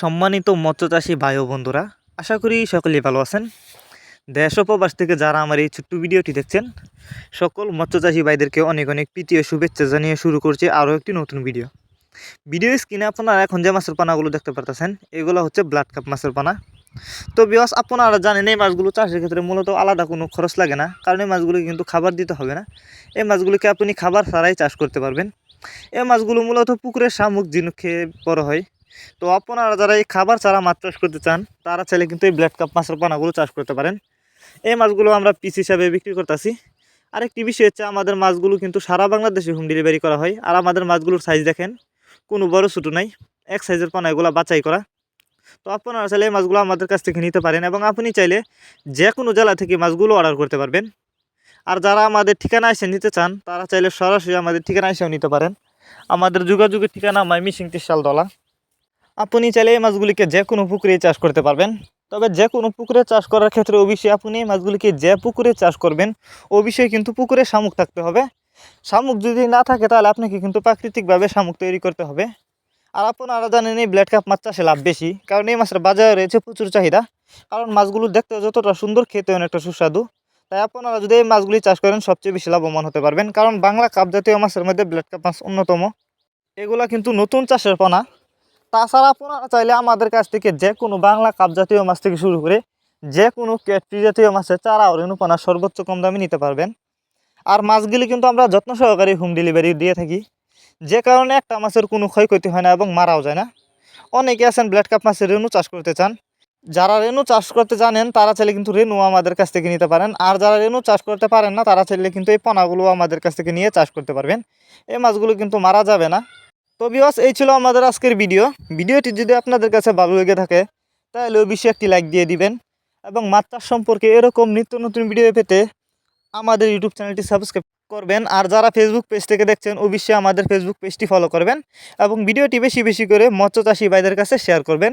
সম্মানিত মৎস্যচাষী ভাই ও বন্ধুরা, আশা করি সকলেই ভালো আছেন। দেশ উপবাস থেকে যারা আমার এই ছোট্ট ভিডিওটি দেখছেন, সকল মৎস্যচাষী ভাইদেরকে অনেক অনেক প্রীতি ও শুভেচ্ছা জানিয়ে শুরু করছে আরও একটি নতুন ভিডিও। ভিডিও স্ক্রিনে আপনারা এখন যে মাছের পানাগুলো দেখতে পারতেছেন, এগুলো হচ্ছে ব্লাড কাপ মাছের পানা। তো বিয়স আপনারা জানেন এই মাছগুলো চাষের ক্ষেত্রে মূলত আলাদা কোনো খরচ লাগে না, কারণ এই মাছগুলোকে কিন্তু খাবার দিতে হবে না। এই মাছগুলোকে আপনি খাবার ছাড়াই চাষ করতে পারবেন। এই মাছগুলো মূলত পুকুরের শামুক, ঝিনুক খেয়ে বড় হয়। তো আপনারা যারা এই খাবার ছাড়া মাছ চাষ করতে চান, তারা চাইলে কিন্তু এই ব্ল্যাক কাপ মাছের পানাগুলো চাষ করতে পারেন। এই মাছগুলো আমরা পিস হিসাবে বিক্রি করতেছি। আরেকটি বিষয় হচ্ছে, আমাদের মাছগুলো কিন্তু সারা বাংলাদেশে হোম ডেলিভারি করা হয়। আর আমাদের মাছগুলোর সাইজ দেখেন, কোনো বড় ছোটো নাই। এক সাইজের পানা এগুলো বাছাই করা। তো আপনারা চাইলে এই মাছগুলো আমাদের কাছ থেকে নিতে পারেন এবং আপনি চাইলে যে কোনো জেলা থেকে মাছগুলো অর্ডার করতে পারবেন। আর যারা আমাদের ঠিকানা এসে নিতে চান, তারা চাইলে সরাসরি আমাদের ঠিকানা এসেও নিতে পারেন। আমাদের যোগাযোগের ঠিকানা মাইমিসিং তিরশাল দলা আপনি চাইলে এই মাছগুলিকে যে কোনো পুকুরে চাষ করতে পারবেন। তবে যে কোনো পুকুরে চাষ করার ক্ষেত্রে অবশ্যই আপনি এই মাছগুলিকে যে পুকুরে চাষ করবেন, অবশ্যই কিন্তু পুকুরে শামুক থাকতে হবে। শামুক যদি না থাকে, তাহলে আপনাকে কিন্তু প্রাকৃতিকভাবে শামুক তৈরি করতে হবে। আর আপনারা জানেন এই ব্ল্যাড কাপ মাছ চাষে লাভ বেশি, কারণ এই মাছের বাজারে রয়েছে প্রচুর চাহিদা। কারণ মাছগুলো দেখতে যতটা সুন্দর খেতে অনেকটা সুস্বাদু। তাই আপনারা যদি এই মাছগুলি চাষ করেন, সবচেয়ে বেশি লাভবান হতে পারবেন। কারণ বাংলা কাপ জাতীয় মাছের মধ্যে ব্ল্যাড কাপ মাছ অন্যতম। এগুলা কিন্তু নতুন চাষের পোনা। তাছাড়া আপনারা চাইলে আমাদের কাছ থেকে যে কোনো বাংলা কাপ জাতীয় মাছ থেকে শুরু করে যে কোনো ক্যাটরি জাতীয় মাছের চারা ও রেণুপানা সর্বোচ্চ কম দামে নিতে পারবেন। আর মাছগুলি কিন্তু আমরা যত্ন সহকারে হোম ডেলিভারি দিয়ে থাকি। যে কারণে একটা মাছের কোনো ক্ষয়ক্ষতি হয় না এবং মারাও যায় না। অনেকে আছেন ব্ল্যাড কাপ মাছের রেণু চাষ করতে চান। যারা রেণু চাষ করতে জানেন, তারা চাইলে কিন্তু রেণু আমাদের কাছ থেকে নিতে পারেন। আর যারা রেণু চাষ করতে পারেন না, তারা চাইলে কিন্তু এই পোনাগুলো আমাদের কাছ থেকে নিয়ে চাষ করতে পারবেন। এই মাছগুলো কিন্তু মারা যাবে না। তো বিহস এই ছিল আমাদের আজকের ভিডিও ভিডিওটি যদি আপনাদের কাছে ভালো লেগে থাকে, তাহলে অবশ্যই একটি লাইক দিয়ে দিবেন এবং চাষ সম্পর্কে এরকম নিত্য নতুন ভিডিও পেতে আমাদের ইউটিউব চ্যানেলটি সাবস্ক্রাইব করবেন। আর যারা ফেসবুক পেজ থেকে দেখছেন, অবশ্যই আমাদের ফেসবুক পেজটি ফলো করবেন এবং ভিডিওটি বেশি বেশি করে মৎস্য চাষি ভাইদের কাছে শেয়ার করবেন।